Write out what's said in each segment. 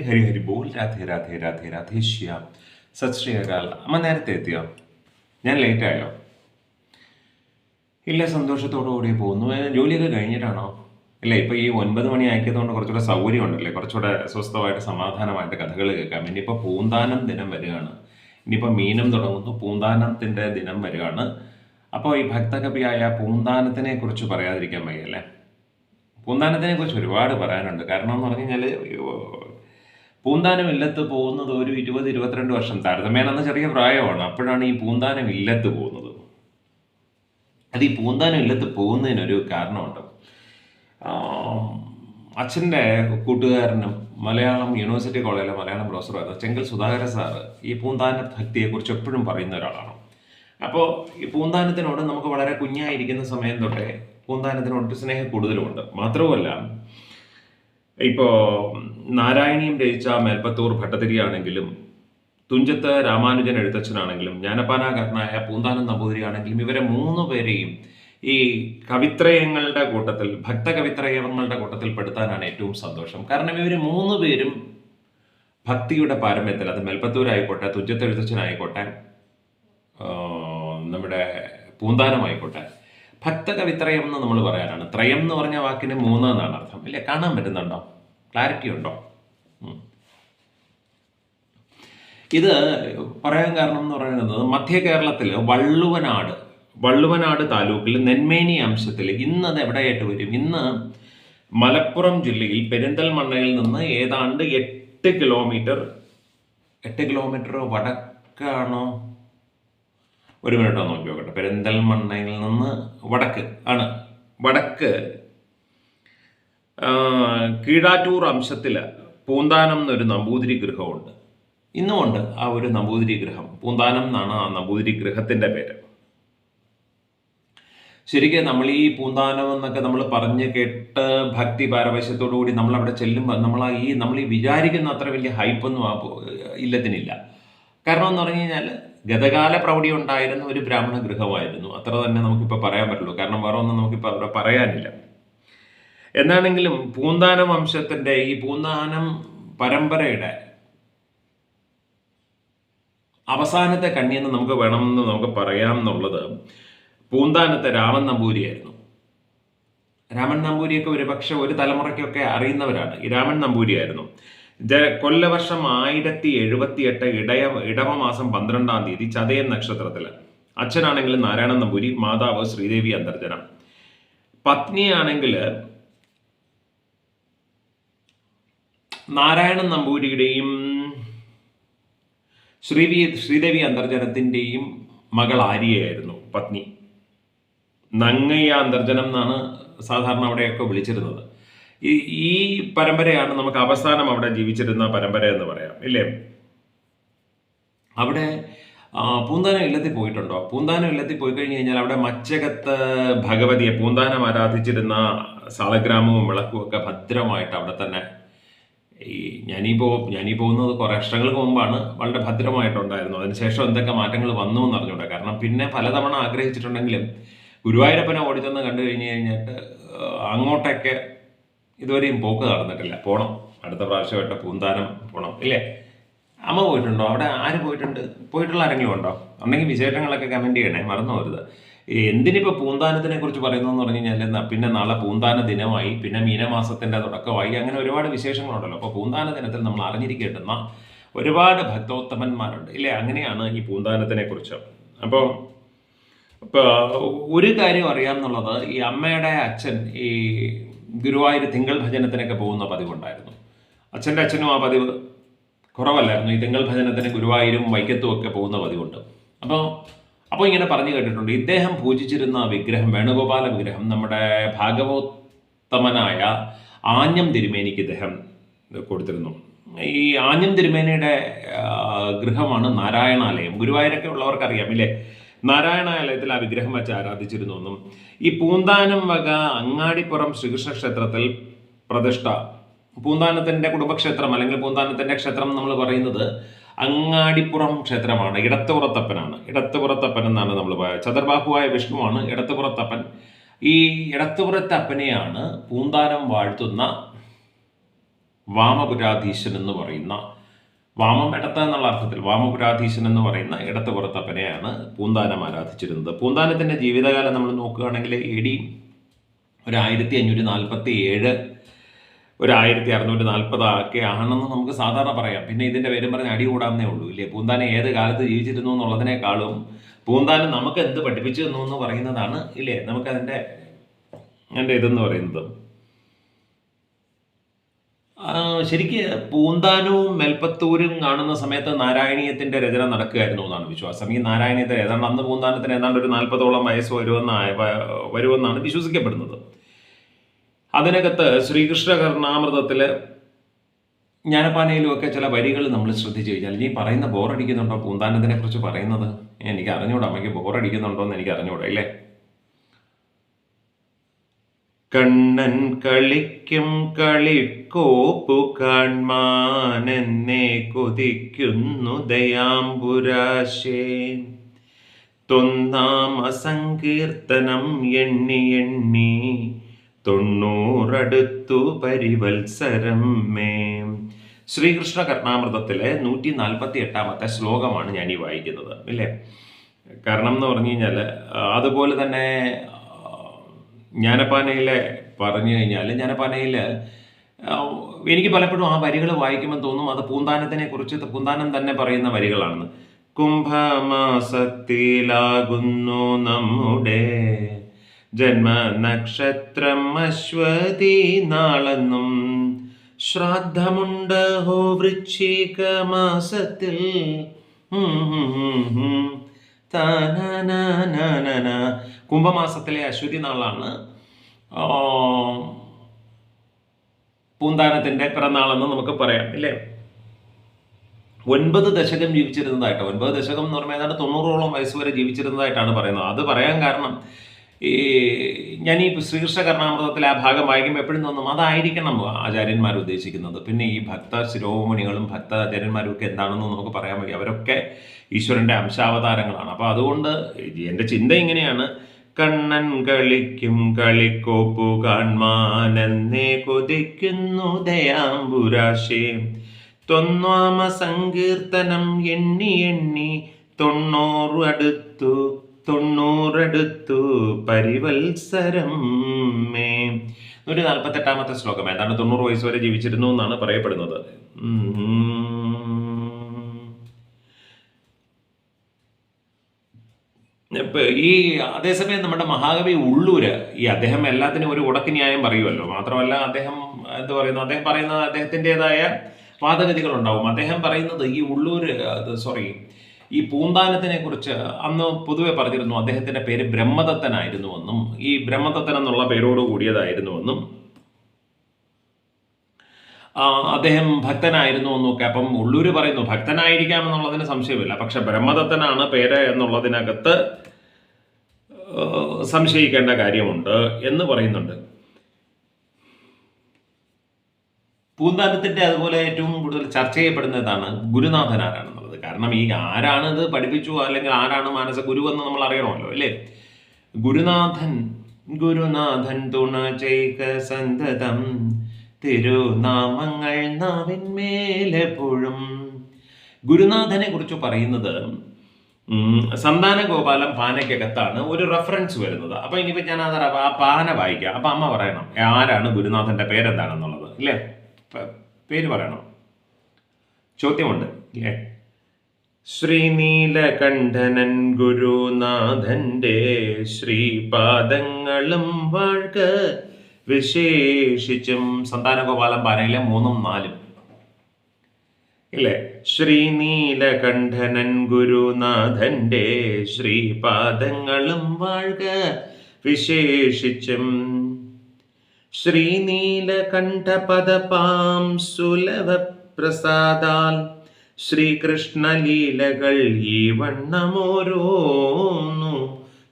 Hari Hari ball. Radhe Radhe Radhe Radhe Shyam. സത് ശ്രീ അകാൽ. അമ്മ നേരത്തെ എത്തിയോ? ഞാൻ ലേറ്റ് ആയോ? ഇല്ല സന്തോഷത്തോടു കൂടി പോകുന്നു. ജോലിയൊക്കെ കഴിഞ്ഞിട്ടാണോ? ഇല്ല ഇപ്പൊ ഈ ഒൻപത് മണി ആക്കിയതുകൊണ്ട് കുറച്ചുകൂടെ സൗകര്യം ഉണ്ടല്ലേ കുറച്ചുകൂടെ സ്വസ്ഥമായിട്ട് സമാധാനമായിട്ട് കഥകൾ കേൾക്കാം. ഇനിയിപ്പോൾ പൂന്താനം ദിനം വരികയാണ്. ഇനിയിപ്പോൾ മീനം തുടങ്ങുന്നു. പൂന്താനത്തിന്റെ ദിനം വരികയാണ്. അപ്പോൾ ഈ ഭക്തകവിയായ പൂന്താനത്തിനെ കുറിച്ച് പറയാതിരിക്കാൻ വയ്യല്ലേ? പൂന്താനത്തിനെ കുറിച്ച് ഒരുപാട് പറയാനുണ്ട്. കാരണം എന്ന് പറഞ്ഞു കഴിഞ്ഞാൽ പൂന്താനം ഇല്ലത്ത് പോകുന്നത് ഒരു ഇരുപത് ഇരുപത്തിരണ്ട് വർഷം താരതമ്യേന എന്ന ചെറിയ പ്രായമാണ്. അപ്പോഴാണ് ഈ പൂന്താനം ഇല്ലത്ത് പോകുന്നത്. അത് ഈ പൂന്താനം ഇല്ലത്ത് പോകുന്നതിനൊരു കാരണമുണ്ട്. അച്ഛന്റെ കൂട്ടുകാരനും മലയാളം യൂണിവേഴ്സിറ്റി കോളേജിലെ മലയാളം പ്രൊഫസറായിരുന്നു ചെങ്കൽ സുധാകര സാറ് ഈ പൂന്താന ഭക്തിയെക്കുറിച്ച് എപ്പോഴും പറയുന്ന ഒരാളാണ്. അപ്പോൾ ഈ പൂന്താനത്തിനോട് നമുക്ക് വളരെ കുഞ്ഞായിരിക്കുന്ന സമയം തൊട്ടേ പൂന്താനത്തിനോട് സ്നേഹം കൂടുതലുമുണ്ട്. മാത്രവുമല്ല ഇപ്പോൾ നാരായണീയം രചിച്ച മേൽപ്പത്തൂർ ഭട്ടതിരിയാണെങ്കിലും തുഞ്ചത്ത് രാമാനുജൻ എഴുത്തച്ഛനാണെങ്കിലും ജ്ഞാനപാനാകരനായ പൂന്താനം നമ്പൂതിരിയാണെങ്കിലും ഇവരെ മൂന്ന് പേരെയും ഈ കവിത്രയങ്ങളുടെ കൂട്ടത്തിൽ ഭക്തകവിത്രയങ്ങളുടെ കൂട്ടത്തിൽ പെടുത്താനാണ് ഏറ്റവും സന്തോഷം. കാരണം ഇവർ മൂന്ന് പേരും ഭക്തിയുടെ പാരമ്യത്തിൽ അത് മേൽപ്പത്തൂരായിക്കോട്ടെ തുഞ്ചത്ത് എഴുത്തച്ഛനായിക്കോട്ടെ നമ്മുടെ പൂന്താനമായിക്കോട്ടെ ഭക്തകവിത്രയം എന്ന് നമ്മൾ പറയാറാണ്. ത്രയം എന്ന് പറഞ്ഞ വാക്കിന് മൂന്ന് എന്നാണ് അർത്ഥം. ഇല്ലേ? കാണാൻ പറ്റുന്നുണ്ടോ? ക്ലാരിറ്റി ഉണ്ടോ? ഇത് പറയാൻ കാരണം എന്ന് പറയുന്നത് മധ്യ കേരളത്തിൽ വള്ളുവനാട് വള്ളുവനാട് താലൂക്കിൽ നെന്മേനി അംശത്തിൽ ഇന്ന് അത് എവിടെയായിട്ട് വരും? ഇന്ന് മലപ്പുറം ജില്ലയിൽ പെരിന്തൽമണ്ണയിൽ നിന്ന് ഏതാണ്ട് എട്ട് കിലോമീറ്റർ എട്ട് കിലോമീറ്റർ വടക്കാണോ ഒരു മിനിറ്റ് നോക്കി നോക്കട്ടെ. പെരിന്തൽമണ്ണയിൽ നിന്ന് വടക്ക് ആണ്. വടക്ക് കീഴാറ്റൂർ അംശത്തിൽ പൂന്താനം എന്നൊരു നമ്പൂതിരി ഗൃഹമുണ്ട്. ഇന്നുമുണ്ട് ആ ഒരു നമ്പൂതിരി ഗൃഹം. പൂന്താനം എന്നാണ് ആ നമ്പൂതിരി ഗൃഹത്തിന്റെ പേര്. ശരിക്കും നമ്മൾ ഈ പൂന്താനം എന്നൊക്കെ നമ്മൾ പറഞ്ഞ് കേട്ട് ഭക്തി പാരവശ്യത്തോടു കൂടി നമ്മൾ അവിടെ ചെല്ലുമ്പോൾ നമ്മൾ ഈ നമ്മൾ ഈ വിചാരിക്കുന്ന അത്ര വലിയ ഹൈപ്പൊന്നും ആ ഇല്ലത്തിനില്ല. കാരണം എന്ന് പറഞ്ഞു കഴിഞ്ഞാൽ ഗതകാല പ്രൗഢി ഉണ്ടായിരുന്ന ഒരു ബ്രാഹ്മണ ഗൃഹമായിരുന്നു. അത്ര തന്നെ നമുക്കിപ്പോൾ പറയാൻ പറ്റുള്ളൂ. കാരണം വേറെ ഒന്നും നമുക്കിപ്പോൾ അവിടെ പറയാനില്ല. എന്നാണെങ്കിലും പൂന്താനം വംശത്തിന്റെ ഈ പൂന്താനം പരമ്പരയുടെ അവസാനത്തെ കണ്ണിയെന്ന് നമുക്ക് വേണമെന്ന് നമുക്ക് പറയാം എന്നുള്ളത് പൂന്താനത്തെ രാമൻ നമ്പൂരിയായിരുന്നു. രാമൻ നമ്പൂരിയൊക്കെ ഒരു പക്ഷെ ഒരു തലമുറയ്ക്കൊക്കെ അറിയുന്നവരാണ്. ഈ രാമൻ നമ്പൂരിയായിരുന്നു. കൊല്ലവർഷം ആയിരത്തി എഴുപത്തി എട്ട് ഇടയ ഇടവ മാസം പന്ത്രണ്ടാം തീയതി ചതയൻ നക്ഷത്രത്തിൽ അച്ഛനാണെങ്കിൽ നാരായണൻ നമ്പൂരി മാതാവ് ശ്രീദേവി അന്തർജനം. പത്നിയാണെങ്കിൽ നാരായണൻ നമ്പൂരിയുടെയും ശ്രീവി ശ്രീദേവി അന്തർജനത്തിന്റെയും മകൾ ആര്യയായിരുന്നു പത്നി. നങ്ങയ്യ അന്തർജനം എന്നാണ് സാധാരണ അവിടെയൊക്കെ വിളിച്ചിരുന്നത്. ഈ പരമ്പരയാണ് നമുക്ക് അവസാനം അവിടെ ജീവിച്ചിരുന്ന പരമ്പര എന്ന് പറയാം ഇല്ലേ? അവിടെ പൂന്താനം ഇല്ലത്തിൽ പോയിട്ടുണ്ടോ? പൂന്താനം ഇല്ലത്തിൽ പോയി കഴിഞ്ഞ് കഴിഞ്ഞാൽ അവിടെ മച്ചകത്ത് ഭഗവതിയെ പൂന്താനം ആരാധിച്ചിരുന്ന സാളഗ്രാമവും വിളക്കും ഒക്കെ ഭദ്രമായിട്ട് അവിടെ തന്നെ ഈ ഞാനീ പോ ഞാനീ പോകുന്നത് കുറേ വർഷങ്ങൾക്ക് മുമ്പാണ് വളരെ ഭദ്രമായിട്ടുണ്ടായിരുന്നു. അതിനുശേഷം എന്തൊക്കെ മാറ്റങ്ങൾ വന്നു എന്ന് അറിഞ്ഞൂടെ കാരണം പിന്നെ പലതവണ ആഗ്രഹിച്ചിട്ടുണ്ടെങ്കിലും ഗുരുവായൂരപ്പനെ ഓടിച്ചെന്ന് കണ്ടു കഴിഞ്ഞ് കഴിഞ്ഞിട്ട് അങ്ങോട്ടൊക്കെ ഇതുവരെയും പോക്ക് നടന്നിട്ടില്ല. പോണം. അടുത്ത പ്രാവശ്യമായിട്ട് പൂന്താനം പോണം. ഇല്ലേ? അമ്മ പോയിട്ടുണ്ടോ? അവിടെ ആര് പോയിട്ടുണ്ട്? പോയിട്ടുള്ള ആരെങ്കിലും ഉണ്ടോ? ഉണ്ടെങ്കിൽ വിശേഷങ്ങളൊക്കെ കമന്റ് ചെയ്യണേ. മറന്നു പോരുത്. എന്തിനിപ്പോ എന്തിനിപ്പോൾ പൂന്താനത്തിനെ കുറിച്ച് പറയുന്നു എന്ന് പറഞ്ഞു കഴിഞ്ഞാൽ പിന്നെ നാളെ പൂന്താന ദിനമായി പിന്നെ മീനമാസത്തിന്റെ തുടക്കമായി അങ്ങനെ ഒരുപാട് വിശേഷങ്ങളുണ്ടല്ലോ. അപ്പോൾ പൂന്താന ദിനത്തിൽ നമ്മൾ അറിഞ്ഞിരിക്കേണ്ടുന്ന ഒരുപാട് ഭക്തോത്തമന്മാരുണ്ട്. ഇല്ലേ? അങ്ങനെയാണ് ഈ പൂന്താനത്തിനെ കുറിച്ച്. അപ്പോൾ ഇപ്പോൾ ഒരു കാര്യം അറിയാമെന്നുള്ളത് ഈ അമ്മയുടെ അച്ഛൻ ഈ ഗുരുവായൂർ തിങ്കൾ ഭജനത്തിനൊക്കെ പോകുന്ന പതിവുണ്ടായിരുന്നു. അച്ഛന്റെ അച്ഛനും ആ പതിവ് കുറവല്ലായിരുന്നു. ഈ തിങ്കൾ ഭജനത്തിന് ഗുരുവായൂരും വൈക്കത്തും ഒക്കെ പോകുന്ന പതിവുണ്ട്. അപ്പോൾ അപ്പോൾ ഇങ്ങനെ പറഞ്ഞു കേട്ടിട്ടുണ്ട്. ഇദ്ദേഹം പൂജിച്ചിരുന്ന വിഗ്രഹം വേണുഗോപാല വിഗ്രഹം നമ്മുടെ ഭാഗവോത്തമനായ ആഞ്ഞം തിരുമേനിക്ക് ഇദ്ദേഹം കൊടുത്തിരുന്നു. ഈ ആഞ്ഞം തിരുമേനയുടെ ഗൃഹമാണ് നാരായണാലയം. ഗുരുവായൂരൊക്കെ ഉള്ളവർക്കറിയാം ഇല്ലേ? നാരായണാലയത്തിൽ ആ വിഗ്രഹം വെച്ച് ആരാധിച്ചിരുന്നു എന്നും ഈ പൂന്താനം വക അങ്ങാടിപ്പുറം ശ്രീകൃഷ്ണ ക്ഷേത്രത്തിൽ പ്രതിഷ്ഠ. പൂന്താനത്തിന്റെ കുടുംബക്ഷേത്രം അല്ലെങ്കിൽ പൂന്താനത്തിന്റെ ക്ഷേത്രം നമ്മൾ പറയുന്നത് അങ്ങാടിപ്പുറം ക്ഷേത്രമാണ് ഇടത്തുപുറത്തപ്പനാണ്. ഇടത്തുപുറത്തപ്പൻ എന്നാണ് നമ്മൾ പറയുക. ചതുർബാഹുവായ വിഷ്ണുവാണ് ഇടത്തുപുറത്തപ്പൻ. ഈ ഇടത്തുപുറത്തപ്പനെയാണ് പൂന്താനം വാഴ്ത്തുന്ന വാമപുരാധീശൻ എന്ന് പറയുന്ന വാമം ഇടത്ത എന്നുള്ള അർത്ഥത്തിൽ വാമപുരാധീശൻ എന്ന് പറയുന്ന ഇടത്ത പുറത്തപ്പനെയാണ് പൂന്താനം ആരാധിച്ചിരുന്നത്. പൂന്താനത്തിന്റെ ജീവിതകാലം നമ്മൾ നോക്കുകയാണെങ്കിൽ എ ഡി ഒരു ആയിരത്തി അഞ്ഞൂറ്റി നാൽപ്പത്തി ഏഴ് ഒരു ആയിരത്തി അറുന്നൂറ്റി നാൽപ്പത് ഒക്കെ ആണെന്ന് നമുക്ക് സാധാരണ പറയാം. പിന്നെ ഇതിന്റെ പേരും പറഞ്ഞ് അടി കൂടാമെന്നേ ഉള്ളൂ ഇല്ലേ? പൂന്താനം ഏത് കാലത്ത് ജീവിച്ചിരുന്നു എന്നുള്ളതിനേക്കാളും പൂന്താനം നമുക്ക് എന്ത് പഠിപ്പിച്ചു തന്നു എന്ന് പറയുന്നതാണ് ഇല്ലേ? നമുക്കതിന്റെ എന്റെ ഇതെന്ന് പറയുന്നത്. ശരിക്ക് പൂന്താനവും മെൽപ്പത്തൂരും കാണുന്ന സമയത്ത് നാരായണീയത്തിന്റെ രചന നടക്കുകയായിരുന്നു എന്നാണ് വിശ്വാസം. ഈ നാരായണീയത്തിന് ഏതാണ്ട് അന്ന് പൂന്താനത്തിന് ഏതാണ്ട് ഒരു നാൽപ്പതോളം വയസ്സ് വരുമെന്ന വരുമെന്നാണ് വിശ്വസിക്കപ്പെടുന്നത്. അതിനകത്ത് ശ്രീകൃഷ്ണ ജ്ഞാനപ്പാനയിലും ഒക്കെ ചില വരികൾ നമ്മൾ ശ്രദ്ധിച്ചു കഴിഞ്ഞാൽ നീ പറയുന്ന ബോറടിക്കുന്നുണ്ടോ? പൂന്താനത്തിനെ കുറിച്ച് പറയുന്നത്? എനിക്ക് അറിഞ്ഞൂടാ അമ്മയ്ക്ക് ബോറടിക്കുന്നുണ്ടോ എന്ന് എനിക്ക് അറിഞ്ഞൂടാ ഇല്ലേ? കണ്ണൻ കളിക്കും കളിക്കോപ്പു കാൺമാനെന്നെ കൊതിക്കുന്നു ദയാംബുരാശേ. തൊന്നാം അസങ്കീർത്തനം എണ്ണി എണ്ണി തൊണ്ണൂറടുത്തു പരിവത്സരം മേ. ശ്രീകൃഷ്ണ കർണാമൃതത്തിലെ നൂറ്റി നാൽപ്പത്തി എട്ടാമത്തെ ശ്ലോകമാണ് ഞാൻ ഈ വായിക്കുന്നത് ഇല്ലേ കാരണം എന്ന് പറഞ്ഞു കഴിഞ്ഞാൽ അതുപോലെ തന്നെ ജ്ഞാനപ്പാനയിലെ പറഞ്ഞു കഴിഞ്ഞാൽ ജ്ഞാനപ്പാനയിൽ എനിക്ക് പലപ്പോഴും ആ വരികൾ വായിക്കുമ്പോൾ തോന്നും അത് പൂന്താനത്തിനെ കുറിച്ച് പൂന്താനം തന്നെ പറയുന്ന വരികളാണ് കുംഭമാസത്തിലാകുന്നു നമ്മുടെ ജന്മ നക്ഷത്രം അശ്വതി നാളെന്നും ശ്രാദ്ധമുണ്ട് ഹോ വൃശ്ചിക മാസത്തിൽ കുംഭമാസത്തിലെ അശ്വതി നാളാണ്. പൂന്താനത്തിന്റെ പിറന്നാളെന്ന് നമുക്ക് പറയാം ഇല്ലേ? ഒൻപത് ദശകം ജീവിച്ചിരുന്നതായിട്ട്. ഒൻപത് ദശകം എന്ന് പറഞ്ഞാൽ ഏതാണ്ട് തൊണ്ണൂറോളം വയസ്സ് വരെ ജീവിച്ചിരുന്നതായിട്ടാണ് പറയുന്നത്. അത് പറയാൻ കാരണം ഈ ഞാൻ ഈ ശ്രീകൃഷ്ണ കർണാമൃതത്തിലെ ആ ഭാഗം വായിക്കുമ്പോൾ എപ്പോഴും തോന്നും അതായിരിക്കണം ആചാര്യന്മാർ ഉദ്ദേശിക്കുന്നത്. പിന്നെ ഈ ഭക്ത ശിരോമണികളും ഭക്ത ആചാര്യന്മാരും ഒക്കെ എന്താണെന്ന് നമുക്ക് പറയാൻ വയ്യ. അവരൊക്കെ ഈശ്വരന്റെ അംശാവതാരങ്ങളാണ് അപ്പോൾ അതുകൊണ്ട് എന്റെ ചിന്ത ഇങ്ങനെയാണ്. കണ്ണൻ കളിക്കും കളിക്കോപ്പു കാൺമാനെന്നേ കൊതിക്കുന്നു ദയാംബുരാശേ. തൊന്നാമ സങ്കീർത്തനം എണ്ണി എണ്ണി തൊണ്ണൂറ് അടുത്തു തൊണ്ണൂറടുത്തു പരിവത്സരം മേ. നൂറ്റി നാൽപ്പത്തെട്ടാമത്തെ ശ്ലോകം. ഏതാണ്ട് തൊണ്ണൂറ് വയസ്സ് വരെ ജീവിച്ചിരുന്നു എന്നാണ് പറയപ്പെടുന്നത് ഉം. ഇപ്പൊ ഈ അതേസമയം നമ്മുടെ മഹാകവി ഉള്ളൂര് ഈ അദ്ദേഹം എല്ലാത്തിനും ഒരു ഉടക്ക് ന്യായം പറയുമല്ലോ മാത്രമല്ല അദ്ദേഹം എന്ത് പറയുന്നു? അദ്ദേഹം പറയുന്നത് അദ്ദേഹത്തിന്റെതായ വാദഗതികൾ ഉണ്ടാവും അദ്ദേഹം പറയുന്നത് ഈ ഉള്ളൂര് സോറി ഈ പൂന്താനത്തിനെ കുറിച്ച് അന്ന് പൊതുവെ പറഞ്ഞിരുന്നു. അദ്ദേഹത്തിന്റെ പേര് ബ്രഹ്മദത്തനായിരുന്നുവെന്നും ഈ ബ്രഹ്മദത്തൻ എന്നുള്ള പേരോട് കൂടിയതായിരുന്നുവെന്നും അദ്ദേഹം ഭക്തനായിരുന്നു എന്നൊക്കെ. അപ്പം ഉള്ളൂര് പറയുന്നു ഭക്തനായിരിക്കാം എന്നുള്ളതിന് സംശയമില്ല. പക്ഷെ ബ്രഹ്മദത്തനാണ് പേര് എന്നുള്ളതിനകത്ത് സംശയിക്കേണ്ട കാര്യമുണ്ട് എന്ന് പറയുന്നുണ്ട്. പൂന്താനത്തിന്റെ അതുപോലെ ഏറ്റവും കൂടുതൽ ചർച്ച ചെയ്യപ്പെടുന്നതാണ് ഗുരുനാഥൻ ആരാണെന്നുള്ളത് കാരണം ഈ ആരാണ് ഇത് പഠിപ്പിച്ചു അല്ലെങ്കിൽ ആരാണ് മാനസ ഗുരു എന്ന് നമ്മൾ അറിയണമല്ലോ അല്ലേ? ഗുരുനാഥൻ ഗുരുനാഥൻ തുണ ചെയ്ക സന്തതം തിരുനാമങ്ങൾ നാവിന്മേലെപ്പോഴും ഗുരുനാഥനെ കുറിച്ച് പറയുന്നത് സന്താന ഗോപാലം പാനയ്ക്കകത്താണ് ഒരു റെഫറൻസ് വരുന്നത്. അപ്പൊ ഇനിയിപ്പോ ഞാൻ അത് ആ പാന വായിക്കാം. അപ്പൊ അമ്മ പറയണം ആരാണ് ഗുരുനാഥന്റെ പേരെന്താണെന്നുള്ളത്? ഇല്ലേ? പേര് പറയണം? ചോദ്യമുണ്ട് ഇല്ലേ? ശ്രീനീലകണ്ഠനൻ ഗുരുനാഥന്റെ ശ്രീപാദങ്ങളും വാഴ്ക വിശേഷിച്ചും സന്താനഗോപാലം പാനയിലെ മൂന്നും നാലും. ഇല്ലേ? ശ്രീനീലകണ്ഠനൻ ഗുരുനാഥന്റെ ശ്രീപാദങ്ങളും വാഴ്ക വിശേഷിച്ചും. ശ്രീനീലകണ്ഠപദപാം സുലഭ പ്രസാദാൽ ശ്രീകൃഷ്ണലീലകൾ ഈ വണ്ണമോരോന്നു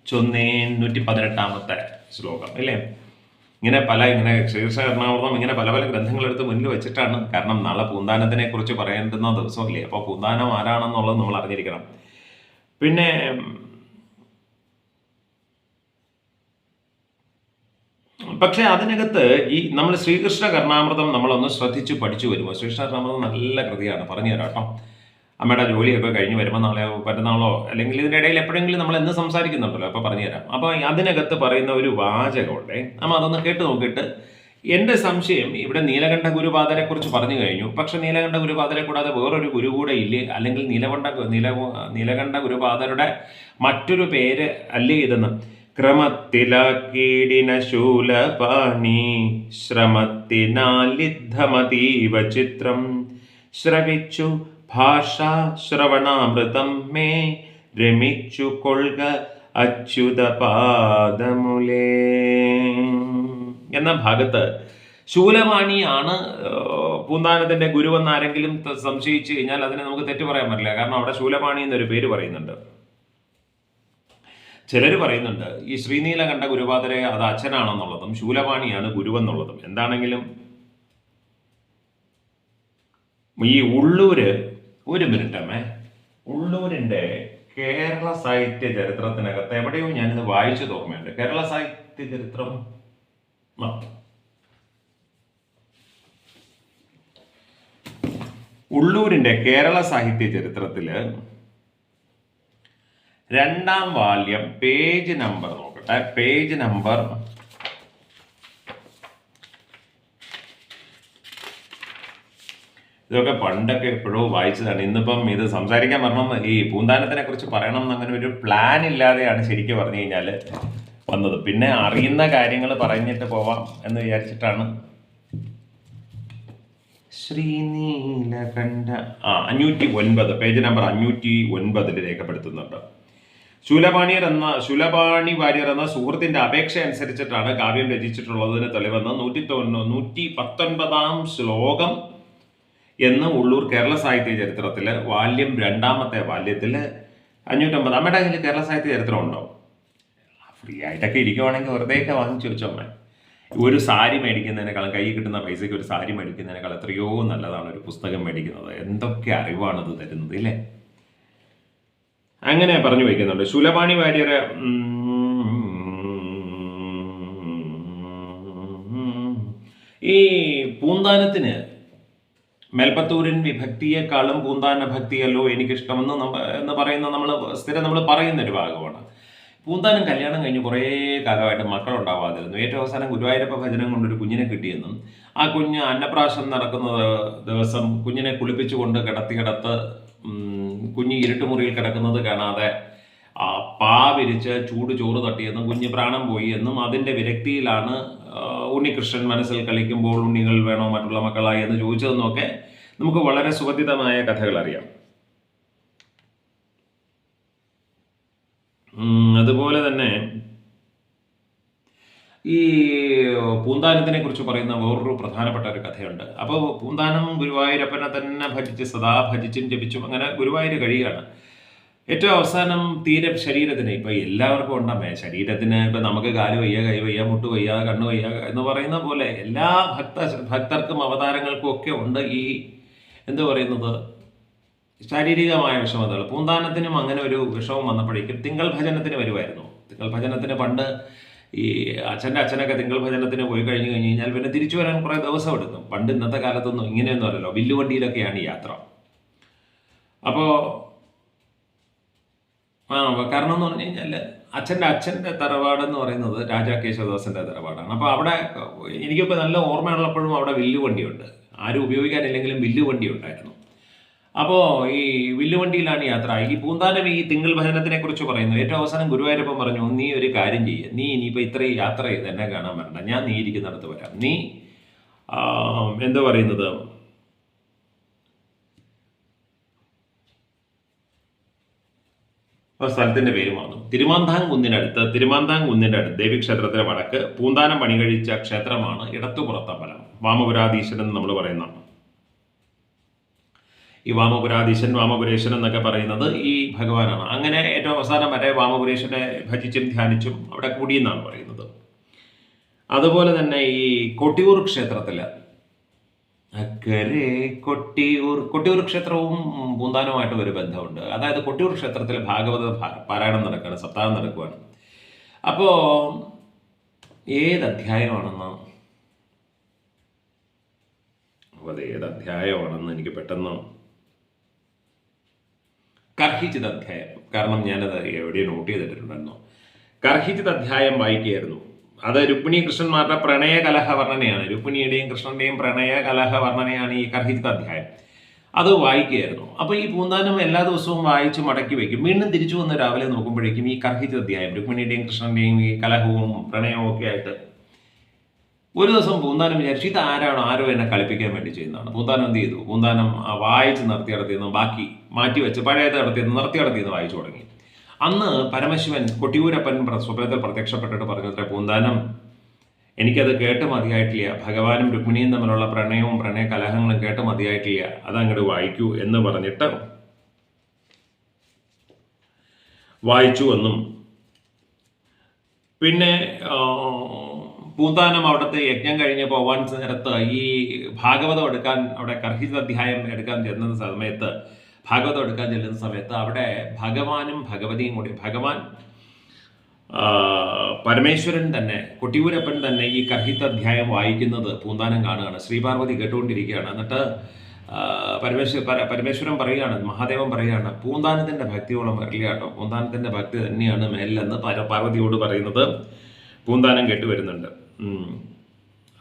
ചൊന്നേ നൂറ്റി പതിനെട്ടാമത്തെ ശ്ലോകം അല്ലേ ഇങ്ങനെ പല ഇങ്ങനെ ശ്രീകൃഷ്ണ എറണാകുളം ഇങ്ങനെ പല പല ഗ്രന്ഥങ്ങളെടുത്ത് മുന്നിൽ വെച്ചിട്ടാണ് കാരണം നാളെ പൂന്താനത്തിനെ കുറിച്ച് പറയേണ്ടുന്ന ദിവസമല്ലേ? അപ്പോൾ പൂന്താനം ആരാണെന്നുള്ളത് നമ്മൾ അറിഞ്ഞിരിക്കണം. പിന്നെ പക്ഷേ അതിനകത്ത് ഈ നമ്മൾ ശ്രീകൃഷ്ണ കർണാമൃതം നമ്മളൊന്ന് ശ്രദ്ധിച്ചു പഠിച്ചു വരുമ്പോൾ ശ്രീകൃഷ്ണ കർണാമൃതം നല്ല കൃതിയാണ്. പറഞ്ഞു തരാം കേട്ടോ. അമ്മയുടെ ജോലിയൊക്കെ കഴിഞ്ഞ് വരുമ്പോൾ നാളെ പറ്റുന്നാളോ അല്ലെങ്കിൽ ഇതിന്റെ ഇടയിൽ എപ്പോഴെങ്കിലും നമ്മൾ എന്ന് സംസാരിക്കുന്നുണ്ടല്ലോ അപ്പോൾ പറഞ്ഞുതരാം. അപ്പോൾ അതിനകത്ത് പറയുന്ന ഒരു വാചകമുണ്ട്. നമ്മൾ അതൊന്ന് കേട്ട് നോക്കിയിട്ട് എന്റെ സംശയം ഇവിടെ നീലകണ്ഠ ഗുരുപാദരെ കുറിച്ച് പറഞ്ഞു കഴിഞ്ഞു. പക്ഷെ നീലകണ്ഠ ഗുരുപാദരെ കൂടാതെ വേറൊരു ഗുരു കൂടെ ഇല്ലേ? അല്ലെങ്കിൽ നീലകണ്ഠ നീല നീലകണ്ഠ ഗുരുപാദരുടെ മറ്റൊരു പേര് അല്ലേ ഇതെന്ന്? ക്രമത്തിലാക്കീടിന ശൂലപാണി ശ്രമത്തിനാലിദ്ധമതീവ ചിത്രം ശ്രവിച്ചു. ഭാഷാ ശ്രവണാമൃതം മേ രമിച്ചു കൊള്ളുക അച്യുതപാദമുലേ. എന്ന ഭാഗത്ത് ശൂലവാണിയാണ് പൂന്താനത്തിന്റെ ഗുരുവെന്നാരെങ്കിലും സംശയിച്ചു കഴിഞ്ഞാൽ അതിനെ നമുക്ക് തെറ്റു പറയാൻ പറ്റില്ല. കാരണം അവിടെ ശൂലവാണി എന്നൊരു പേര് പറയുന്നുണ്ട്. ചിലർ പറയുന്നുണ്ട് ഈ ശ്രീനീല കണ്ട ഗുരുപാതരെ അത് അച്ഛനാണെന്നുള്ളതും ശൂലവാണിയാണ് ഗുരുവെന്നുള്ളതും എന്താണെങ്കിലും ഈ ഉള്ളൂര് ഒരു മിനിറ്റ് അമ്മേ. ഉള്ളൂരിന്റെ കേരള സാഹിത്യ ചരിത്രത്തിനകത്ത് എവിടെയോ ഞാനിത് വായിച്ചു തോന്നുന്നുണ്ട് കേരള സാഹിത്യ ചരിത്രം ഉള്ളൂരിന്റെ കേരള സാഹിത്യ ചരിത്രത്തിൽ രണ്ടാം വാല്യം പേജ് നമ്പർ നോക്കട്ടെ. പേജ് നമ്പർ ഇതൊക്കെ പണ്ടൊക്കെ എപ്പോഴും വായിച്ചതാണ്. ഇന്നിപ്പം ഇത് സംസാരിക്കാൻ പറഞ്ഞ ഈ പൂന്താനത്തിനെ കുറിച്ച് പറയണം എന്നങ്ങനെ ഒരു പ്ലാൻ ഇല്ലാതെയാണ് ശരിക്കും പറഞ്ഞു കഴിഞ്ഞാൽ വന്നത്. പിന്നെ അറിയുന്ന കാര്യങ്ങൾ പറഞ്ഞിട്ട് പോവാം എന്ന് വിചാരിച്ചിട്ടാണ്. ശ്രീനീലകണ്ഠ ആ അഞ്ഞൂറ്റി ഒൻപത് പേജ് നമ്പർ അഞ്ഞൂറ്റി ഒൻപതിൽ രേഖപ്പെടുത്തുന്നുണ്ട്. ശൂലപാണിയർ എന്ന ശൂലപാണി വാര്യർ എന്ന സുഹൃത്തിന്റെ അപേക്ഷ അനുസരിച്ചിട്ടാണ് കാവ്യം രചിച്ചിട്ടുള്ളതിന് തെളിവെന്ന് നൂറ്റി തൊണ്ണൂ നൂറ്റി പത്തൊൻപതാം ശ്ലോകം എന്ന് ഉള്ളൂർ കേരള സാഹിത്യ ചരിത്രത്തിൽ വാല്യം രണ്ടാമത്തെ വാല്യത്തിൽ അഞ്ഞൂറ്റമ്പത്. അമ്മയുടെ കയ്യിൽ കേരള സാഹിത്യ ചരിത്രം ഉണ്ടോ? ഫ്രീ ആയിട്ടൊക്കെ ഇരിക്കുവാണെങ്കിൽ വെറുതെയൊക്കെ വാങ്ങിച്ചു വെച്ചോ അമ്മ? ഒരു സാരി മേടിക്കുന്നതിനേക്കാളും കൈ കിട്ടുന്ന പൈസയ്ക്ക് ഒരു സാരി മേടിക്കുന്നതിനേക്കാൾ എത്രയോ നല്ലതാണ് ഒരു പുസ്തകം മേടിക്കുന്നത്. എന്തൊക്കെ അറിവാണ് ഇത് തരുന്നത് ഇല്ലേ? അങ്ങനെ പറഞ്ഞു വയ്ക്കുന്നുണ്ട്. ശൂലപാണി വാര്യർ ഈ പൂന്താനത്തിന് മേൽപ്പത്തൂരിൻ വിഭക്തിയെക്കാളും പൂന്താന ഭക്തിയല്ലോ എനിക്കിഷ്ടമെന്ന് എന്ന് പറയുന്ന നമ്മൾ സ്ഥിരം നമ്മൾ പറയുന്ന ഒരു ഭാഗമാണ്. പൂന്താനം കല്യാണം കഴിഞ്ഞ് കുറേ കാലമായിട്ട് മക്കളുണ്ടാവാതിരുന്നു. ഏറ്റവും അവസാനം ഗുരുവായൂരപ്പ ഭജനം കൊണ്ടൊരു കുഞ്ഞിനെ കിട്ടിയെന്നും ആ കുഞ്ഞ് അന്നപ്രാശം നടക്കുന്ന ദിവസം കുഞ്ഞിനെ കുളിപ്പിച്ചുകൊണ്ട് കിടത്തി കിടത്ത് കുഞ്ഞ് ഇരുട്ടുമുറിയിൽ കിടക്കുന്നത് കാണാതെ പാ വിരിച്ച് ചൂട് ചോറ് തട്ടിയെന്നും കുഞ്ഞ് പ്രാണം പോയി എന്നും അതിന്റെ വിരക്തിയിലാണ് ഉണ്ണികൃഷ്ണൻ മനസ്സിൽ കളിക്കുമ്പോൾ ഉണ്ണികൾ വേണോ മറ്റുള്ള മക്കളായി എന്ന് ചോദിച്ചതെന്നൊക്കെ നമുക്ക് വളരെ സുപരിതമായ കഥകൾ അറിയാം. അതുപോലെ തന്നെ ഈ പൂന്താനത്തിനെ കുറിച്ച് പറയുന്ന വേറൊരു പ്രധാനപ്പെട്ട ഒരു കഥയുണ്ട്. അപ്പോൾ പൂന്താനം ഗുരുവായൂരപ്പനെ തന്നെ ഭജിച്ച് സദാ ഭജിച്ചും ജപിച്ചും അങ്ങനെ ഗുരുവായൂർ കഴിയുകയാണ്. ഏറ്റവും അവസാനം തീരെ ശരീരത്തിന് ഇപ്പൊ എല്ലാവർക്കും ഉണ്ടാകും ശരീരത്തിന് ഇപ്പൊ നമുക്ക് കാൽ വയ്യ കൈ വയ്യ മുട്ട് വയ്യ കണ്ണു വയ്യ എന്ന് പറയുന്ന പോലെ എല്ലാ ഭക്ത ഭക്തർക്കും അവതാരങ്ങൾക്കും ഒക്കെ ഉണ്ട് ഈ എന്ത് പറയുന്നത് ശാരീരികമായ വിഷമതകൾ. പൂന്താനത്തിനും അങ്ങനെ ഒരു വിഷമം വന്നപ്പോഴേക്കും തിങ്കൾ ഭജനത്തിന് വരുമായിരുന്നു തിങ്കൾ ഭജനത്തിന് പണ്ട് ഈ അച്ഛന്റെ അച്ഛനൊക്കെ തിങ്കൾ ഭജനത്തിന് പോയി കഴിഞ്ഞു കഴിഞ്ഞ് കഴിഞ്ഞാൽ പിന്നെ തിരിച്ചു വരാൻ കുറേ ദിവസം എടുക്കും. പണ്ട് ഇന്നത്തെ കാലത്തൊന്നും ഇങ്ങനെയൊന്നും അല്ലല്ലോ. വില്ലുവണ്ടിയിലൊക്കെയാണ് യാത്ര. അപ്പോൾ ആ കാരണം എന്ന് പറഞ്ഞു കഴിഞ്ഞാൽ അച്ഛന്റെ അച്ഛന്റെ തറവാടെന്ന് പറയുന്നത് രാജാ കേശവദാസന്റെ തറവാടാണ്. അപ്പോൾ അവിടെ എനിക്കിപ്പോൾ നല്ല ഓർമ്മയുള്ളപ്പോഴും അവിടെ വില്ലുവണ്ടിയുണ്ട്. ആരും ഉപയോഗിക്കാനില്ലെങ്കിലും വില്ലുവണ്ടി ഉണ്ടായിരുന്നു അപ്പോൾ ഈ വില്ലുവണ്ടിയിലാണ് യാത്ര. ഈ പൂന്താനം ഈ തിങ്കൾ ഭജനത്തിനെ കുറിച്ച് പറയുന്നു. ഏറ്റവും അവസാനം ഗുരുവായൂരപ്പം പറഞ്ഞു നീ ഒരു കാര്യം ചെയ്യുക നീ ഇനിയിപ്പോൾ ഇത്രയും യാത്ര ചെയ്ത് എന്നെ കാണാൻ വരണ്ട. ഞാൻ നീ ഇരിക്കുന്നിടത്ത് വരാം. നീ എന്താ പറയുന്നത് ആ സ്ഥലത്തിന്റെ പേര് മറന്നു. തിരുമാന്താം കുന്നിനടുത്ത് തിരുമാന്താം കുന്നിനടുത്ത് അടുത്ത് ദേവീക്ഷേത്രത്തിന് വടക്ക് പൂന്താനം പണി കഴിച്ച ക്ഷേത്രമാണ് ഇടത്തുപുറത്തമ്പലം വാമപുരാധീശൻ എന്ന് നമ്മൾ പറയുന്ന ഈ വാമപുരാധീശൻ വാമപുരേശൻ എന്നൊക്കെ പറയുന്നത് ഈ ഭഗവാനാണ്. അങ്ങനെ ഏറ്റവും അവസാനം വരെ വാമപുരേശനെ ഭജിച്ചും ധ്യാനിച്ചും അവിടെ കൂടിയെന്നാണ് പറയുന്നത്. അതുപോലെ തന്നെ ഈ കൊട്ടിയൂർ ക്ഷേത്രത്തിൽ അക്കരെ കൊട്ടിയൂർ കൊട്ടിയൂർ ക്ഷേത്രവും പൂന്താനവുമായിട്ട് ഒരു ബന്ധമുണ്ട്. അതായത് കൊട്ടിയൂർ ക്ഷേത്രത്തിൽ ഭാഗവത പാരായണം നടക്കുകയാണ് സപ്താഹം നടക്കുകയാണ്. അപ്പോ ഏത് അധ്യായമാണെന്ന് അത് ഏത് അധ്യായമാണെന്ന് എനിക്ക് പെട്ടെന്ന് കർഹിച്ചത് അധ്യായം കാരണം ഞാനത് എവിടെയോ നോട്ട് ചെയ്തിട്ടുണ്ടായിരുന്നു. കർഹിച്ചത് അധ്യായം വായിക്കുകയായിരുന്നു. അത് രുക്മിണി കൃഷ്ണന്മാരുടെ പ്രണയ കലഹ വർണനയാണ് രുക്മിണിയുടെയും കൃഷ്ണന്റെയും പ്രണയ കലഹ വർണനയാണ് ഈ കർഹിത അധ്യായം. അത് വായിക്കുകയായിരുന്നു. അപ്പോൾ ഈ പൂന്താനം എല്ലാ ദിവസവും വായിച്ച് മടക്കി വയ്ക്കും. വീണ്ടും തിരിച്ചു വന്ന് രാവിലെ നോക്കുമ്പോഴേക്കും ഈ കർഹിത അധ്യായം രുക്മിണിയുടെയും കൃഷ്ണന്റെയും ഈ കലഹവും പ്രണയവും ഒക്കെ ആയിട്ട് ഒരു ദിവസം പൂന്താനം വിചാരിച്ചു ഇത് ആരാണോ? ആരോ എന്നെ കളിപ്പിക്കാൻ വേണ്ടി ചെയ്യുന്നതാണ്. പൂന്താനം എന്ത് ചെയ്തു? പൂന്താനം വായിച്ച് നിർത്തി നടത്തിയെന്ന് ബാക്കി മാറ്റി വെച്ച് പഴയത് നടത്തിയെന്ന് നിർത്തി നടത്തിയെന്ന് വായിച്ചു തുടങ്ങി. അന്ന് പരമശിവൻ കൊട്ടിയൂരപ്പൻ സ്വപ്നത്തിൽ പ്രത്യക്ഷപ്പെട്ടിട്ട് പറഞ്ഞത്ര പൂന്താനം എനിക്കത് കേട്ട് മതിയായിട്ടില്ല. ഭഗവാനും രുക്മിണിയും തമ്മിലുള്ള പ്രണയവും പ്രണയ കലഹങ്ങളും കേട്ട് മതിയായിട്ടില്ല. അതങ്ങോട്ട് വായിക്കൂ എന്ന് പറഞ്ഞിട്ട് വായിച്ചു എന്നും. പിന്നെ പൂന്താനം അവിടുത്തെ യജ്ഞം കഴിഞ്ഞ് പോവാൻ നേരത്ത് ഈ ഭാഗവതം എടുക്കാൻ അവിടെ കർഹിത അധ്യായം എടുക്കാൻ ചെന്ന സമയത്ത് ഭാഗവതം എടുക്കാൻ ചെല്ലുന്ന സമയത്ത് അവിടെ ഭഗവാനും ഭഗവതിയും കൂടി ഭഗവാൻ പരമേശ്വരൻ തന്നെ കൊട്ടിയൂരപ്പൻ തന്നെ ഈ കർഹിത അധ്യായം വായിക്കുന്നത് പൂന്താനം കാണുകയാണ്. ശ്രീപാർവതി കേട്ടുകൊണ്ടിരിക്കുകയാണ്. എന്നിട്ട് പരമേശ്വര പര- പരമേശ്വരൻ പറയുകയാണ് മഹാദേവൻ പറയുകയാണ് പൂന്താനത്തിന്റെ ഭക്തിയോളം വരില്ല കേട്ടോ. പൂന്താനത്തിന്റെ ഭക്തി തന്നെയാണ് മേലെന്ന് പാർവതിയോട് പറയുന്നത്. പൂന്താനം കേട്ടുവരുന്നുണ്ട്.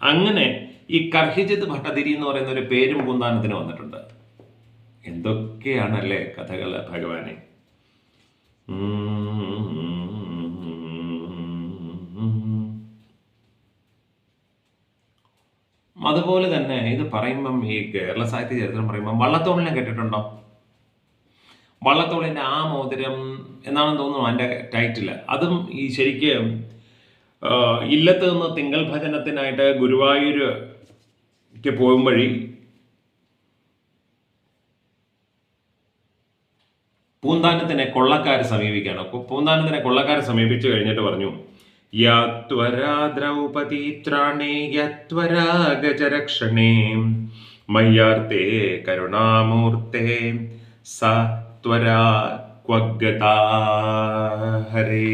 അങ്ങനെ ഈ കർഹിജിത് ഭട്ടതിരി എന്ന് പറയുന്ന ഒരു പേരും പൂന്താനത്തിന് വന്നിട്ടുണ്ട്. എന്തൊക്കെയാണല്ലേ കഥകൾ ഭഗവാനെ. അതുപോലെ തന്നെ ഇത് പറയുമ്പം ഈ കേരള സാഹിത്യ ചരിത്രം പറയുമ്പം വള്ളത്തോളിനെ കേട്ടിട്ടുണ്ടോ? വള്ളത്തോളിന്റെ ആ മോതിരം എന്നാണെന്ന് തോന്നുന്നു അതിന്റെ ടൈറ്റിൽ അതും ഈ ശരിക്ക് ഇല്ലത്ത് നിന്ന് തിങ്കൾ ഭജനത്തിനായിട്ട് ഗുരുവായൂർ പോകും പൂന്താനത്തിനെ കൊള്ളക്കാരെ സമീപിക്കുകയാണ്. പൂന്താനത്തിനെ കൊള്ളക്കാരെ സമീപിച്ചു കഴിഞ്ഞിട്ട് പറഞ്ഞു യാത്വരാ ദ്രൗപദി കരുണാമൂർത്തേ സ ഹരേ.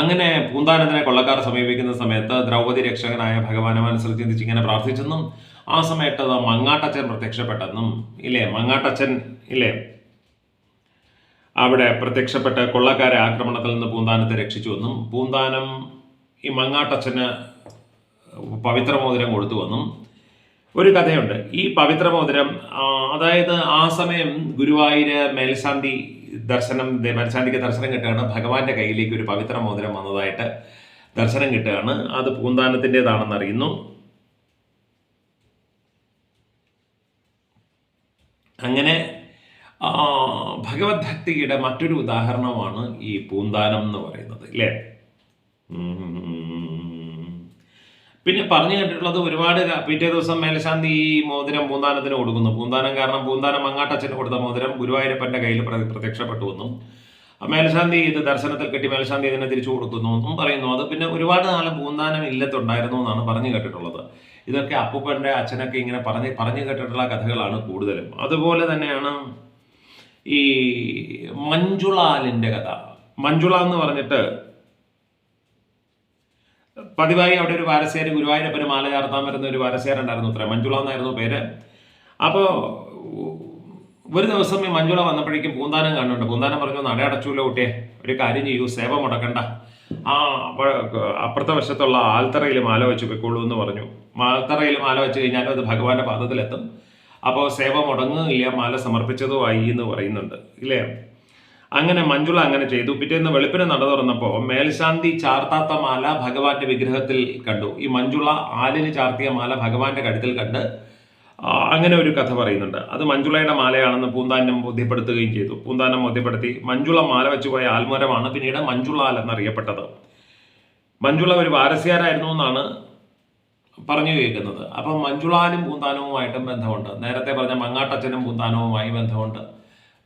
അങ്ങനെ പൂന്താനത്തിനെ കൊള്ളക്കാരെ സമീപിക്കുന്ന സമയത്ത് ദ്രൗപദി രക്ഷകനായ ഭഗവാനെ മനസ്സിൽ ചിന്തിച്ച് ഇങ്ങനെ പ്രാർത്ഥിച്ചെന്നും ആ സമയത്ത് മങ്ങാട്ടച്ചൻ പ്രത്യക്ഷപ്പെട്ടെന്നും ഇല്ലേ മങ്ങാട്ടച്ചൻ ഇല്ലേ? അവിടെ പ്രത്യക്ഷപ്പെട്ട് കൊള്ളക്കാരെ ആക്രമണത്തിൽ നിന്ന് പൂന്താനത്തെ രക്ഷിച്ചുവെന്നും പൂന്താനം ഈ മങ്ങാട്ടച്ചന് പവിത്രമോതിരം കൊടുത്തുവെന്നും ഒരു കഥയുണ്ട്. ഈ പവിത്രമോതിരം അതായത് ആ സമയം ഗുരുവായൂര് മേൽശാന്തി ദർശനം മേൽശാന്തിക്ക് ദർശനം കിട്ടുകയാണ്. ഭഗവാന്റെ കയ്യിലേക്ക് ഒരു പവിത്രമോതിരം വന്നതായിട്ട് ദർശനം കിട്ടുകയാണ്. അത് പൂന്താനത്തിന്റെതാണെന്ന് അങ്ങനെ ഭഗവത്ഭക്തിയുടെ ഭഗവത് ഭക്തിയുടെ മറ്റൊരു ഉദാഹരണമാണ് ഈ പൂന്താനം എന്ന് പറയുന്നത് അല്ലേ പിന്നെ പറഞ്ഞു കേട്ടിട്ടുള്ളത് ഒരുപാട് പിറ്റേ ദിവസം മേലശാന്തി ഈ മോതിരം പൂന്താനത്തിന് കൊടുക്കുന്നു. പൂന്താനം കാരണം പൂന്താനം മങ്ങാട്ടച്ഛന് കൊടുത്ത മോതിരം ഗുരുവായൂരപ്പന്റെ കയ്യിൽ പ്ര- പ്രത്യക്ഷപ്പെട്ടു എന്നും ആ മേൽശാന്തി ഇത് ദർശനത്തിൽ കെട്ടി മേലശാന്തി ഇതിനെ തിരിച്ചു കൊടുക്കുന്നു എന്നും പറയുന്നു. അത് പിന്നെ ഒരുപാട് നാളെ പൂന്താനം ഇല്ലത്തുണ്ടായിരുന്നു എന്നാണ് പറഞ്ഞു കേട്ടിട്ടുള്ളത്. ഇതൊക്കെ അപ്പൂപ്പന്റെ അച്ഛനൊക്കെ ഇങ്ങനെ പറഞ്ഞ് പറഞ്ഞു കേട്ടിട്ടുള്ള കഥകളാണ് കൂടുതലും. അതുപോലെ തന്നെയാണ് ഈ മഞ്ജുളാലിന്റെ കഥ. മഞ്ജുള എന്ന് പറഞ്ഞിട്ട് പതിവായി അവിടെ ഒരു വാരസ്യാര് ഗുരുവായൂരപ്പന് മാല ചാർത്താൻ വരുന്ന ഒരു വാരസ്യാരുണ്ടായിരുന്നു അത്ര മഞ്ജുള എന്നായിരുന്നു പേര്. അപ്പോൾ ഒരു ദിവസം ഈ മഞ്ജുള വന്നപ്പോഴേക്കും പൂന്താനം കാണുന്നുണ്ട്. പൂന്താനം പറഞ്ഞു നട അടച്ചൂല്ലോ കുട്ടിയെ. ഒരു കാര്യം ചെയ്യൂ സേവ മുടക്കണ്ട. ആ അപ്പുറത്തെ വശത്തുള്ള ആൽത്തറയിൽ മാല വെച്ച് പൊയ്ക്കോളൂ എന്ന് പറഞ്ഞു. ആൽത്തറയിൽ മാല വെച്ച് കഴിഞ്ഞാലും അത് ഭഗവാന്റെ പാദത്തിലെത്തും. അപ്പോൾ സേവ മുടങ്ങുന്നില്ല മാല സമർപ്പിച്ചതുമായി എന്ന് പറയുന്നുണ്ട് ഇല്ലേ? അങ്ങനെ മഞ്ജുള അങ്ങനെ ചെയ്തു. പിറ്റേന്ന് വെളുപ്പിന് നട തുറന്നപ്പോൾ മേൽശാന്തി ചാർത്താത്ത മാല ഭഗവാന്റെ വിഗ്രഹത്തിൽ കണ്ടു. ഈ മഞ്ജുള ആലിന് ചാർത്തിയ മാല ഭഗവാന്റെ കഴുത്തിൽ കണ്ട് അങ്ങനെ ഒരു കഥ പറയുന്നുണ്ട്. അത് മഞ്ജുളയുടെ മാലയാണെന്ന് പൂന്താനം ബോധ്യപ്പെടുത്തുകയും ചെയ്തു. പൂന്താനം ബോധ്യപ്പെടുത്തി മഞ്ജുള മാല വെച്ചുപോയ ആൽമരമാണ് പിന്നീട് മഞ്ജുളാൽ എന്നറിയപ്പെട്ടത്. മഞ്ജുള ഒരു വാരസ്യാരായിരുന്നു എന്നാണ് പറഞ്ഞു കേൾക്കുന്നത്. അപ്പം മഞ്ജുളാലും പൂന്താനവുമായിട്ടും ബന്ധമുണ്ട്. നേരത്തെ പറഞ്ഞ മങ്ങാട്ടച്ചനും പൂന്താനവുമായി ബന്ധമുണ്ട്.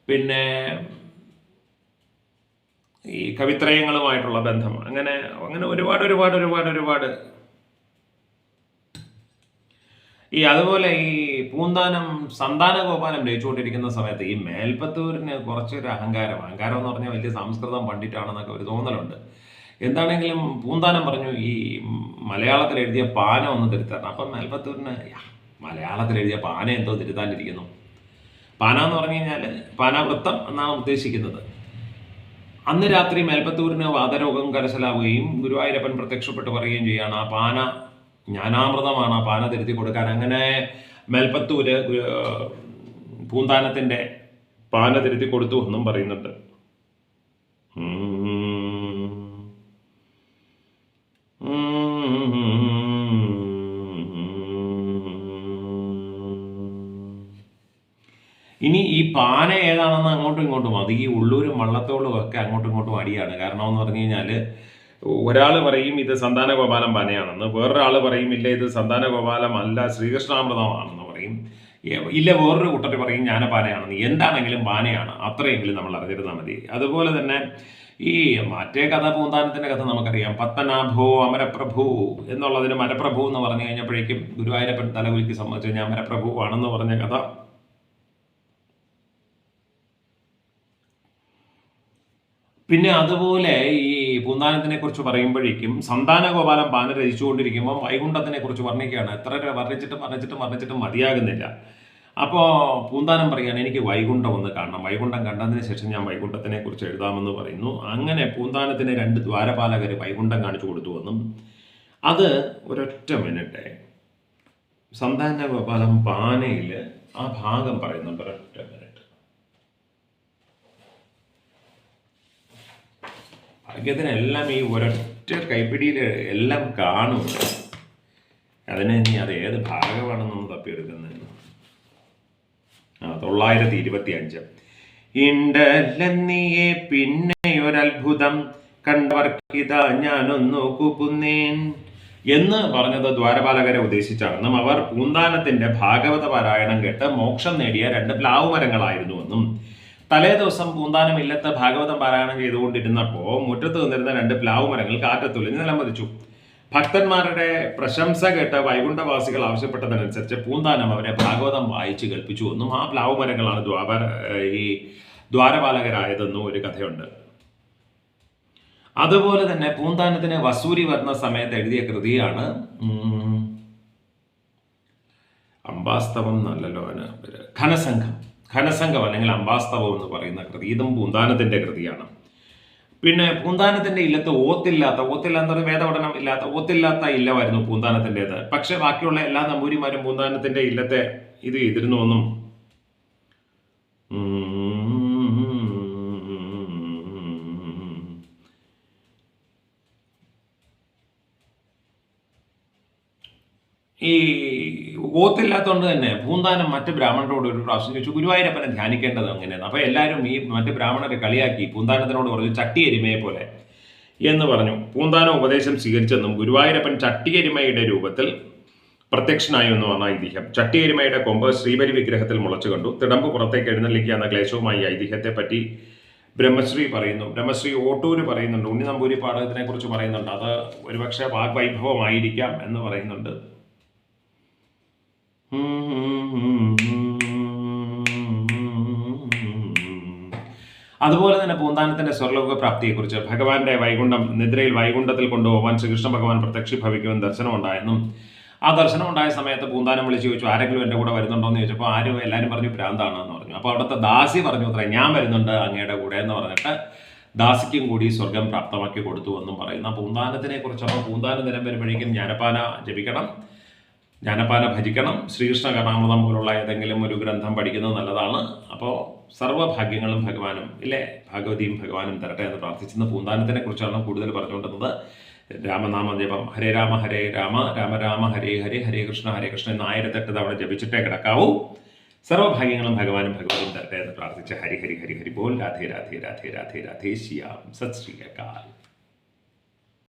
പിന്നെ ഈ കവിത്രയങ്ങളുമായിട്ടുള്ള ബന്ധം. അങ്ങനെ അങ്ങനെ ഒരുപാട് ഒരുപാട് ഒരുപാട് ഒരുപാട് ഈ അതുപോലെ ഈ പൂന്താനം സന്താന ഗോപാലം രചിച്ചുകൊണ്ടിരിക്കുന്ന സമയത്ത് ഈ മേൽപ്പത്തൂരിന് കുറച്ചൊരു അഹങ്കാരം അഹങ്കാരം എന്ന് പറഞ്ഞാൽ വലിയ സംസ്കൃതം പണ്ഡിറ്റാണെന്നൊക്കെ ഒരു തോന്നലുണ്ട്. എന്താണെങ്കിലും പൂന്താനം പറഞ്ഞു ഈ മലയാളത്തിൽ എഴുതിയ പാന ഒന്ന് തിരുത്തരണം അപ്പം മേൽപ്പത്തൂരിന് മലയാളത്തിൽ എഴുതിയ പാന എന്തോ തിരുത്താനിരിക്കുന്നു. പാന എന്ന് പറഞ്ഞു കഴിഞ്ഞാൽ പാനാവൃത്തം എന്നാണ് ഉദ്ദേശിക്കുന്നത്. അന്ന് രാത്രി മേൽപ്പത്തൂരിന് വാതരോഗം കരശലാവുകയും ഗുരുവായൂരപ്പൻ പ്രത്യക്ഷപ്പെട്ട് പറയുകയും ചെയ്യുകയാണ്. ആ പാന ജ്ഞാനാമൃതമാണ് ആ പാന തിരുത്തി കൊടുക്കാൻ. അങ്ങനെ മേൽപ്പത്തൂര് പൂന്താനത്തിന്റെ പാന തിരുത്തി കൊടുത്തു എന്നും പറയുന്നുണ്ട്. ഇനി ഈ പാന ഏതാണെന്ന് അങ്ങോട്ടും ഇങ്ങോട്ടും അത് ഈ ഉള്ളൂരും വള്ളത്തോളും ഒക്കെ അങ്ങോട്ടും ഇങ്ങോട്ടും അടിയാണ്. കാരണം എന്ന് പറഞ്ഞു കഴിഞ്ഞാൽ ഒരാൾ പറയും ഇത് സന്താന ഗോപാലം പനയാണെന്ന് വേറൊരാൾ പറയും ഇല്ല ഇത് സന്താന ഗോപാലം അല്ല ശ്രീകൃഷ്ണാമൃതമാണെന്ന് പറയും. ഇല്ല വേറൊരു കൂട്ടർ പറയും ജ്ഞാനപാനയാണെന്ന്. എന്താണെങ്കിലും പാനയാണ്. അത്രയെങ്കിലും നമ്മൾ അറിഞ്ഞിരുന്നാൽ മതി. അതുപോലെ തന്നെ ഈ മറ്റേ കഥ പൂന്താനത്തിന്റെ കഥ നമുക്കറിയാം. പത്മനാഭോ അമരപ്രഭു എന്നുള്ളതിന് മരപ്രഭു എന്ന് പറഞ്ഞു കഴിഞ്ഞപ്പോഴേക്കും ഗുരുവായൂരപ്പൻ തലകുലിക്ക് സംബന്ധിച്ച് ഞാൻ മരപ്രഭു ആണെന്ന് പറഞ്ഞ കഥ. പിന്നെ അതുപോലെ ഈ പൂന്താനത്തിനെ കുറിച്ച് പറയുമ്പോഴേക്കും സന്താന ഗോപാലം പാന രചിച്ചുകൊണ്ടിരിക്കുമ്പോൾ വൈകുണ്ഠത്തിനെ കുറിച്ച് വർണിക്കുകയാണ്. എത്ര വർണിച്ചിട്ടും വർണിച്ചിട്ടും വർണിച്ചിട്ടും മതിയാകുന്നില്ല. അപ്പോൾ പൂന്താനം പറയുകയാണ് എനിക്ക് വൈകുണ്ഠം ഒന്ന് കാണണം. വൈകുണ്ഠം കണ്ടതിന് ശേഷം ഞാൻ വൈകുണ്ഠത്തിനെ കുറിച്ച് എഴുതാമെന്ന് പറയുന്നു. അങ്ങനെ പൂന്താനത്തിന് രണ്ട് ദ്വാരപാലകർ വൈകുണ്ഠം കാണിച്ചു കൊടുത്തു എന്നും അത് ഒരൊറ്റ മിനിറ്റ്. സന്താന ഗോപാലം പാനയിൽ ആ ഭാഗം പറയുന്നുണ്ട് ഒരൊറ്റ മിനിറ്റ്. ഭാഗ്യത്തിന് എല്ലാം ഈ ഒരൊറ്റ കൈപ്പിടിയിൽ എല്ലാം കാണും. അതിന് ഇനി അത് ഏത് ഭാഗമാണെന്നൊന്ന് തപ്പിയെടുക്കുന്നതിന് ആ തൊള്ളായിരത്തി ഇരുപത്തി അഞ്ച് ഇണ്ടല്ലെന്നിയെ പിന്നെയൊരത്ഭുതം കണ്ടവർക്കിത ഞാനൊന്നു കുപ്പുന്നേൻ എന്ന് പറഞ്ഞത് ദ്വാരപാലകരെ ഉദ്ദേശിച്ചാണെന്നും അവർ പൂന്താനത്തിന്റെ ഭാഗവത പാരായണം കേട്ട് മോക്ഷം നേടിയ രണ്ട് പ്ലാവ് മരങ്ങളായിരുന്നുവെന്നും തലേ ദിവസം പൂന്താനം ഇല്ലത്ത് ഭാഗവതം പാരായണം ചെയ്തുകൊണ്ടിരുന്നപ്പോൾ മുറ്റത്ത് നിന്നിരുന്ന രണ്ട് പ്ലാവ് മരങ്ങൾ കാറ്റത്തുലിഞ്ഞ് നിലംപതിച്ചു. ഭക്തന്മാരുടെ പ്രശംസ കേട്ട വൈകുണ്ഠവാസികൾ ആവശ്യപ്പെട്ടതനുസരിച്ച് പൂന്താനം അവരെ ഭാഗവതം വായിച്ച് കേൾപ്പിച്ചു എന്നും ആ പ്ലാവ് മരങ്ങളാണ് ദ്വാപര ഈ ദ്വാരപാലകരായതെന്നും ഒരു കഥയുണ്ട്. അതുപോലെ തന്നെ പൂന്താനത്തിന് വസൂരി വരുന്ന സമയത്ത് എഴുതിയ കൃതിയാണ് അംബാസ്തവം എന്നല്ലല്ലോ ഖനസംഘം ഘനസംഘം അല്ലെങ്കിൽ അംബാസ്തവം എന്ന് പറയുന്ന കൃതി. ഇതും പൂന്താനത്തിന്റെ കൃതിയാണ്. പിന്നെ പൂന്താനത്തിന്റെ ഇല്ലത്ത് ഓത്തില്ലാത്ത ഓത്തില്ല എന്ന് പറഞ്ഞാൽ വേദപഠനം ഇല്ലാത്ത ഓത്തില്ലാത്ത ഇല്ലമായിരുന്നു പൂന്താനത്തിന്റെത്. പക്ഷെ ബാക്കിയുള്ള എല്ലാ നമ്പൂരിമാരും പൂന്താനത്തിന്റെ ഇല്ലത്തെ ഇത് ചെയ്തിരുന്നു എന്നും. ഈ ഓത്തില്ലാത്തതുകൊണ്ട് തന്നെ പൂന്താനം മറ്റ് ബ്രാഹ്മണരോട് ഒരു പ്രാവശ്യം ചോദിച്ചു ഗുരുവായൂരപ്പനെ ധ്യാനിക്കേണ്ടത് അങ്ങനെയാണ്. അപ്പോൾ എല്ലാവരും ഈ മറ്റ് ബ്രാഹ്മണരെ കളിയാക്കി പൂന്താനത്തിനോട് പറഞ്ഞു ചട്ടി എരുമയെ പോലെ. എന്ന് പറഞ്ഞു. പൂന്താനം ഉപദേശം സ്വീകരിച്ചെന്നും ഗുരുവായൂരപ്പൻ ചട്ടിയെരുമയുടെ രൂപത്തിൽ പ്രത്യക്ഷനായി എന്ന് പറഞ്ഞ ഐതിഹ്യം. ചട്ടിയെരുമയുടെ കൊമ്പ് ശ്രീബലി വിഗ്രഹത്തിൽ മുളച്ചു കണ്ടു. തിടമ്പ് പുറത്തേക്ക് എഴുന്നള്ളിക്കുക എന്ന ക്ലേശവുമായി ഐതിഹ്യത്തെ പറ്റി ബ്രഹ്മശ്രീ പറയുന്നു. ബ്രഹ്മശ്രീ ഓട്ടൂര് പറയുന്നുണ്ട്. ഉണ്ണി നമ്പൂരി പാഠകത്തിനെ കുറിച്ച് പറയുന്നുണ്ട്. അത് ഒരുപക്ഷെ വാഗ്വൈഭവമായിരിക്കാം എന്ന് പറയുന്നുണ്ട്. അതുപോലെ തന്നെ പൂന്താനത്തിന്റെ സ്വർലോക പ്രാപ്തിയെക്കുറിച്ച് ഭഗവാന്റെ വൈകുണ്ഠം നിദ്രയിൽ വൈകുണ്ഠത്തിൽ കൊണ്ടുപോകാൻ ശ്രീകൃഷ്ണ ഭഗവാൻ പ്രത്യക്ഷീഭവിക്കുമെന്ന് ദർശനം ഉണ്ടായെന്നും ആ ദർശനം ഉണ്ടായ സമയത്ത് പൂന്താനം വിളിച്ചു ചോദിച്ചു ആരെങ്കിലും എന്റെ കൂടെ വരുന്നുണ്ടോ? എന്ന് ചോദിച്ചപ്പോൾ ആരും എല്ലാവരും പറഞ്ഞു ഭ്രാന്താണെന്ന് പറഞ്ഞു. അപ്പോൾ അവിടുത്തെ ദാസി പറഞ്ഞു അത്ര ഞാൻ വരുന്നുണ്ട് അങ്ങയുടെ കൂടെ എന്ന് പറഞ്ഞിട്ട് ദാസിക്കും കൂടി സ്വർഗം പ്രാപ്തമാക്കി കൊടുത്തു എന്നും പറയുന്ന. പൂന്താനത്തിനെ കുറിച്ച് അപ്പോൾ പൂന്താന ദിനം വരുമ്പോഴേക്കും ജ്ഞാനപ്പാന ജപിക്കണം. ജ്ഞാനപ്പാന ഭജിക്കണം. ശ്രീകൃഷ്ണ കഥാമൃതം പോലുള്ള ഏതെങ്കിലും ഒരു ഗ്രന്ഥം പഠിക്കുന്നത് നല്ലതാണ്. അപ്പോൾ സർവഭാഗ്യങ്ങളും ഭഗവാനും ഇല്ലേ? ഭാഗവതിയും ഭഗവാനും തരട്ടെ എന്ന് പ്രാർത്ഥിച്ചിരുന്ന. പൂന്താനത്തിനെ കുറിച്ചാണ് കൂടുതൽ പറഞ്ഞുകൊണ്ടിരുന്നത്. രാമനാമ ജപം ഹരേ രാമ ഹരേ രാമ. രാമ രാമ ഹരേ ഹരേ. ഹരേ കൃഷ്ണ ഹരേ കൃഷ്ണ എന്ന് ആയിരത്തെട്ട് തവണ ജപിച്ചിട്ടേ കിടക്കാവൂ. സർവഭാഗ്യങ്ങളും ഭഗവാനും ഭഗവതിയും തരട്ടെ എന്ന് പ്രാർത്ഥിച്ച് ഹരി ഹരി ഹരി ഹരി ബോൽ രാധേ രാധേ രാധേ രാധേ രാധേ. ശ്യാം. സത് ശ്രീ അകാൽ.